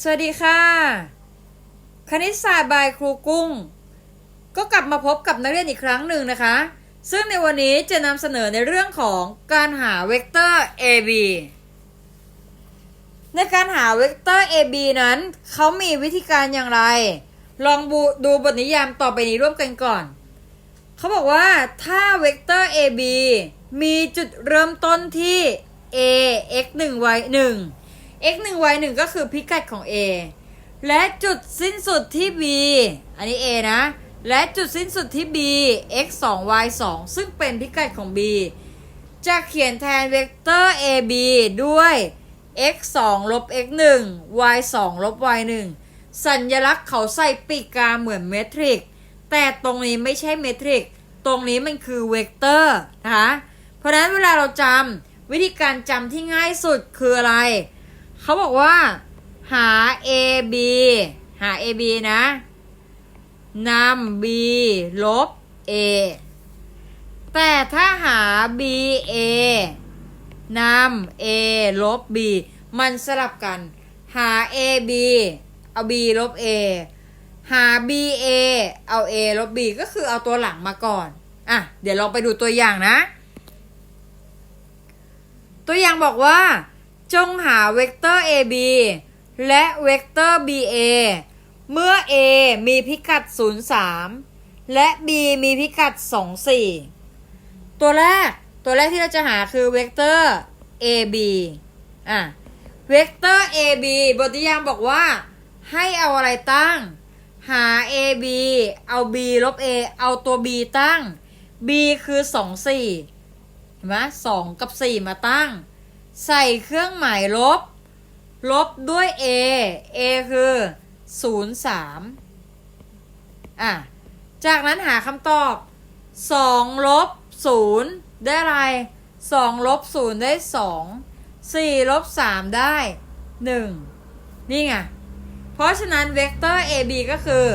สวัสดีค่ะ คณิตศาสตร์บายครูกุ้ง ก็กลับมาพบกับนักเรียนอีกครั้งหนึ่งนะคะ ซึ่งในวันนี้จะนำเสนอในเรื่องของการหาเวกเตอร์ AB ในการหาเวกเตอร์ AB นั้น เขามีวิธีการอย่างไร ลองบูดูบทนิยามต่อไปนี้ร่วมกันก่อน เขาบอกว่าถ้าเวกเตอร์ AB มีจุดเริ่มต้นที่ a x 1 y 1 x 1 y 1ก็คือพิกัดของ a และจุดสิ้นสุดที่ b อันนี้ a นะ และจุดสิ้นสุดที่ b x 2 y 2ซึ่งเป็นพิกัดของ b จะเขียนแทนเวกเตอร์ ab ด้วย x 2ลบ x 1 y 2ลบ y 1สัญลักษณ์เขาใส่ปีกกาเหมือนเมทริก แต่ตรงนี้ไม่ใช่เมทริก ตรงนี้มันคือเวกเตอร์นะคะ เพราะฉะนั้นเวลาเราจำวิธีการจำที่ง่ายสุดคืออะไร เขาบอกว่า หา a b หา a b นะนำ b ลบ a แต่ถ้าหา b a นำ a ลบ b มันสลับกัน หา a b เอา b ลบ a หา b a เอา a ลบ b ก็คือเอาตัวหลังมาก่อน อะ เดี๋ยวลองไปดูตัวอย่างนะ ตัวอย่างบอกว่า จงหาเวกเตอร์ ab และเวกเตอร์ ba เมื่อ a มีพิกัด 03 และ b มีพิกัด 24 ตัวแรก ตัวแรกที่เราจะหาคือเวกเตอร์ ab อะ เวกเตอร์ ab บทนิยามบอกว่า ให้เอาอะไรตั้ง หา ab เอา b ลบ a เอาตัว b ตั้ง b คือ 24เห็นไหมสกับสี่มาตั้ง ใส่เครื่องหมายลบ ลบด้วย a a คือศูนย์สามอะ จากนั้นหาคำตอบสองลบศูนย์ได้อะไรสองลบศูนย์ได้สองสี่ลบสามได้หนึ่งนี่ไง เพราะฉะนั้นเวกเตอร์ ab ก็คือ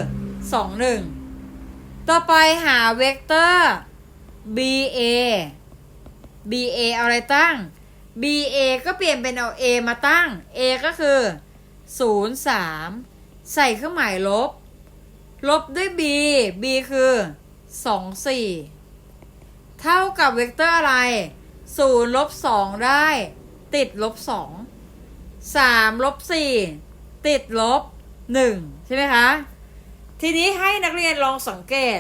สองหนึ่งต่อไปหาเวกเตอร์ ba ba อะไรตั้ง ba ก็เปลี่ยนเป็นเอา a มาตั้ง a ก็คือ 0 3 ใส่เครื่องหมายลบ ลบด้วย b b คือ 2 4 เท่ากับเวกเตอร์อะไร 0 ลบ 2 ได้ ติดลบ 2 3 ลบ 4 ติดลบ 1 ใช่ไหมคะ ทีนี้ให้นักเรียนลองสังเกต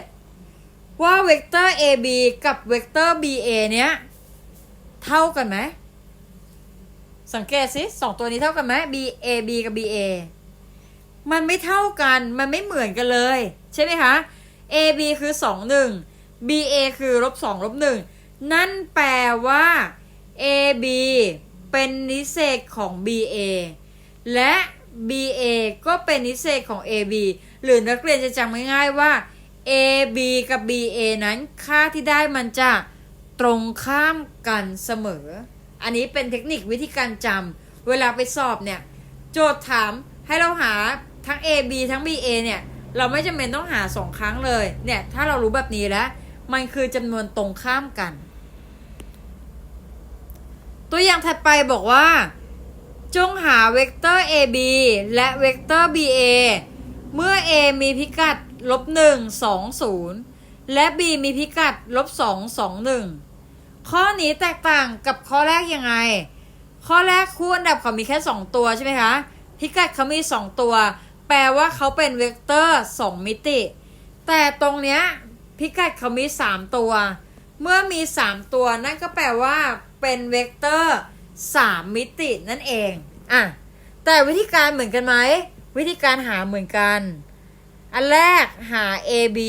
ว่าเวกเตอร์ AB กับเวกเตอร์ BA เนี้ย เท่ากันไหม สังเกตสิสองตัวนี้เท่ากันไหม BAB กับ BA มันไม่เท่ากัน มันไม่เหมือนกันเลย ใช่ไหมคะ AB คือ2 1 BA คือลบ2ลบ1นั่นแปลว่า AB เป็นนิเศษของ BA และ BA ก็เป็นนิเศษของ AB หรือนักเรียนจะจำง่ายๆว่า AB กับ BA นั้นค่าที่ได้มันจะตรงข้ามกันเสมอ อันนี้เป็นเทคนิควิธีการจำเวลาไปสอบเนี่ย โจทย์ถามให้เราหาทั้ง AB ทั้ง BA เนี่ย เราไม่จำเป็นต้องหาสองครั้งเลย เนี่ย ถ้าเรารู้แบบนี้แล้ว มันคือจำนวนตรงข้ามกัน ตัวอย่างถัดไปบอกว่า จงหาเวกเตอร์ AB และเวกเตอร์ BA เมื่อ A มีพิกัดลบ1 2 0และ B มีพิกัดลบ2 2 1 ข้อนี้แตกต่างกับข้อแรกยังไง ข้อแรกคู่อันดับเขามีแค่ 2 ตัวใช่ไหมคะ พิกัดเขามี 2 ตัว แปลว่าเขาเป็นเวกเตอร์ 2 มิติ แต่ตรงเนี้ยพิกัดเขามี 3 ตัว เมื่อมี 3 ตัวนั่นก็แปลว่าเป็นเวกเตอร์ 3 มิตินั่นเอง อะ แต่วิธีการเหมือนกันไหม วิธีการหาเหมือนกัน อันแรกหา AB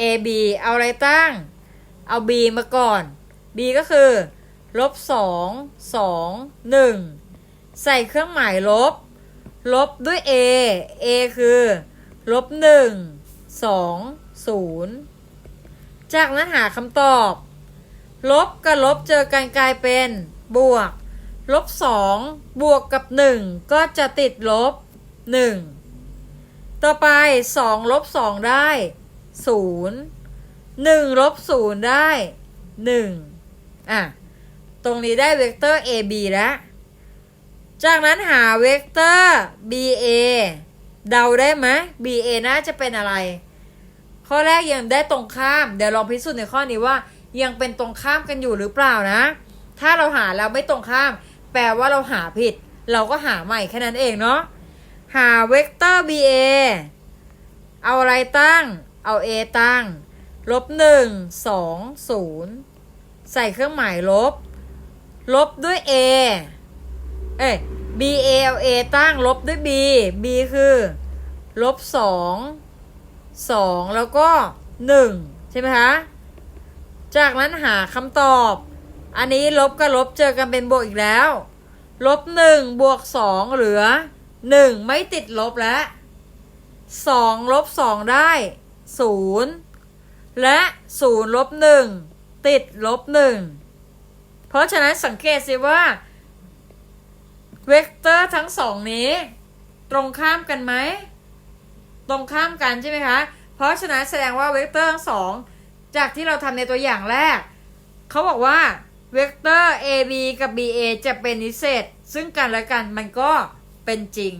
AB เอาอะไรตั้ง เอา B มาก่อน B ก็คือลบสองสองหนึ่งใส่เครื่องหมายลบ ลบด้วย A A คือลบหนึ่งสองศูนย์จากนั้นหาคำตอบ ลบกับลบเจอกันกลายเป็นบวก ลบสองบวกกับหนึ่งก็จะติดลบหนึ่งต่อไปสองลบสองได้ศูนย์ หนึ่งลบศูนย์ได้หนึ่งอะ ตรงนี้ได้เวกเตอร์ AB แล้ว จากนั้นหาเวกเตอร์ BA เดาได้ไหม BA น่าจะเป็นอะไร ข้อแรกยังได้ตรงข้าม เดี๋ยวลองพิสูจน์ในข้อนี้ว่า ยังเป็นตรงข้ามกันอยู่หรือเปล่านะ ถ้าเราหาแล้วไม่ตรงข้าม แปลว่าเราหาผิด เราก็หาใหม่แค่นั้นเองเนาะ หาเวกเตอร์ BA เอาอะไรตั้ง เอา A ตั้ง ลบหนึ่งสองศูนย์ใส่เครื่องหมายลบ ลบด้วย A เอ้ย B A เอา A ตั้งลบด้วย B B คือลบสองสองแล้วก็หนึ่งใช่ไหมคะ จากนั้นหาคำตอบ อันนี้ลบกับลบเจอกันเป็นบวกอีกแล้ว ลบหนึ่งบวกสองเหลือหนึ่งไม่ติดลบแล้วสองลบสองได้ศูนย์ และศูนย์ลบหนึ่งติดลบหนึ่งเพราะฉะนั้นสังเกตสิว่า เวกเตอร์ทั้งสองนี้ ตรงข้ามกันไหม ตรงข้ามกันใช่ไหมคะ เพราะฉะนั้นแสดงว่าเวกเตอร์ทั้งสองจากที่เราทำในตัวอย่างแรก เขาบอกว่าเวกเตอร์ AB กับ BA จะเป็นนิเศษ ซึ่งกันและกันมันก็เป็นจริง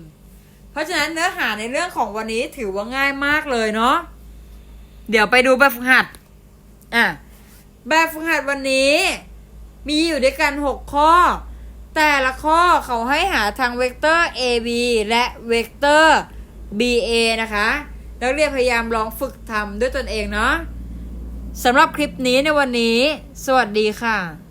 เพราะฉะนั้นเนื้อหาในเรื่องของวันนี้ถือว่าง่ายมากเลยเนาะ เดี๋ยวไปดูแบบฝึกหัด อะ แบบฝึกหัดวันนี้ มีอยู่ด้วยกันหกข้อ แต่ละข้อเขาให้หาทางเวกเตอร์ AB และเวกเตอร์ BA นะคะนักเรียนพยายามลองฝึกทำด้วยตนเองเนาะสำหรับคลิปนี้ในวันนี้ สวัสดีค่ะ